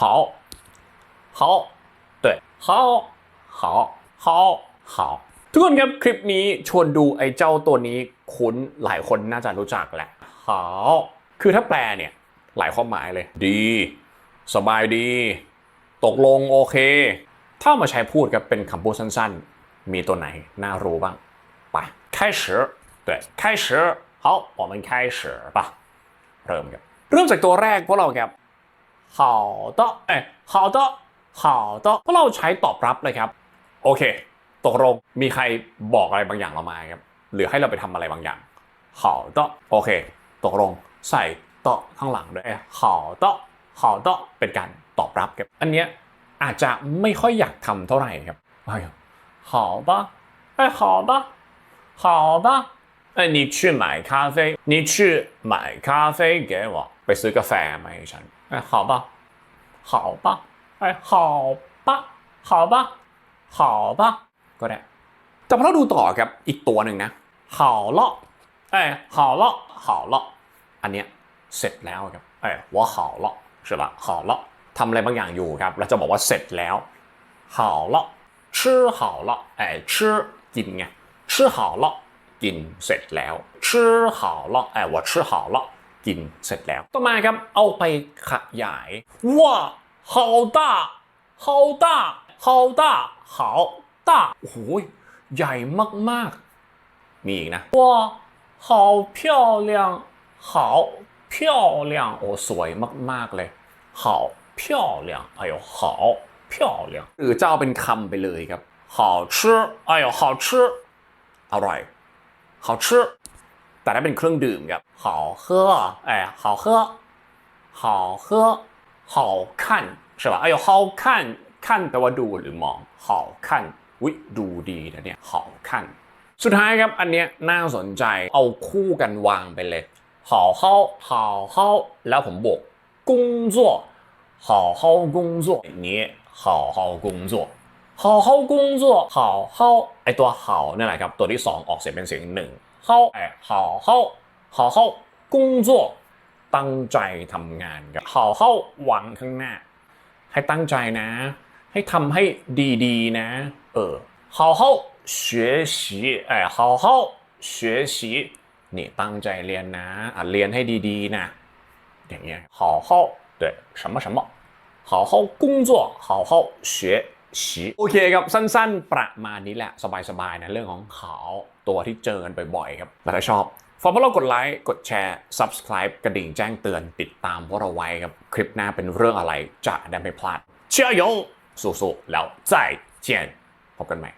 好好对好好好好ทุกคนครับคลิปนี้ชวนดูไอ้เจ้าตัวนี้คุ้นหลายคนน่าจะรู้จักแหละ好คือถ้าแปลเนี่ยหลายความหมายเลย ดี สบายดี ตกลงโอเค ถ้าเอามาใช้พูดครับเป็นคำพูดสั้นๆ มีตัวไหนน่ารู้บ้างไป开始对开始好我们开始吧เริ่มครับเริ่มจากตัวแรกพวกเราครับ 好的เอ้ย好的好的พวกเราใช้ตอบรับเลยครับ โอเค ตกลงมีใครบอกอะไรบางอย่างเรามาครับหรือให้เราไปทำอะไรบางอย่าง好的โอเค ตกลงใส่ต่อข้างหลังด้วยเอ้ย好的好的เป็นการตอบรับครับ อันเนี้ยอาจจะไม่ค่อยอยากทำเท่าไหร่ครับ哎呦好吧哎好吧好吧 哎你去买咖啡你去买咖啡给我ไปซื้อกาแฟมาให้ฉัน哎好吧好吧哎好吧好吧好吧ก็ได้ แต่พอเราดูต่อครับอีกตัวหนึ่งนะ好了哎好了好了อันเนี้ยเสร็จแล้วครับ哎我好了是吧好了ทำอะไรบางอย่างอยู่ครับเราจะบอกว่าเสร็จแล้ว好了吃好了哎吃กินไง吃好了 กินเสร็จแล้ว吃好了哎我吃好了กินเสร็จแล้ว ต่อมาครับเอาไปขยายว้า好大好大好大好大โอ้โหใหญ่มากๆ มีอีกนะว้า好漂亮好漂亮โอ้สวยมากๆเลย好漂亮哎呦好漂亮หรือจะเอาเป็นคำไปเลยครับ好吃哎呦好吃อร่อย 好吃แต่ถ้าเป็นเครื่องดื่มครับ好喝哎好喝好喝好看ใช่ป่ะ哎呦好看看แปลว่าดูหรือมอง好看วิดูดีนะเนี่ย好看สุดท้ายครับอันเนี้ยน่าสนใจเอาคู่กันวางไปเลย好好好好แล้วผมบวก工作好好工作你好好工作 好好工作好好ไอตัว好นี่แหละครับ ตัวที่สองออกเสียงเป็นเสียงหนึ่ง好ไอ好好好好工作ตั้งใจทำงานครับ好好หวังข้างหน้า ให้ตั้งใจนะ ให้ทำให้ดีๆนะ เออ好好学习哎好好学习นี่ตั้งใจเรียนนะอ่ะเรียนให้ดีๆนะอย่างเงี้ย好好对什么什么好好工作好好学 ฉีโอเคครับ สั้นๆ ประมาณนี้แหละ สบายๆ นะ เรื่องของเขาตัวที่เจอกันบ่อยๆ ครับแต่ถ้าชอบฝากพวกเรากดไลค์ กดแชร์ subscribe กระดิ่งแจ้งเตือนติดตามพวกเราไว้ครับ คลิปหน้าเป็นเรื่องอะไรจะได้ไม่พลาด เชื่อยงสู้ๆแล้วใจเจียนพบกันใหม่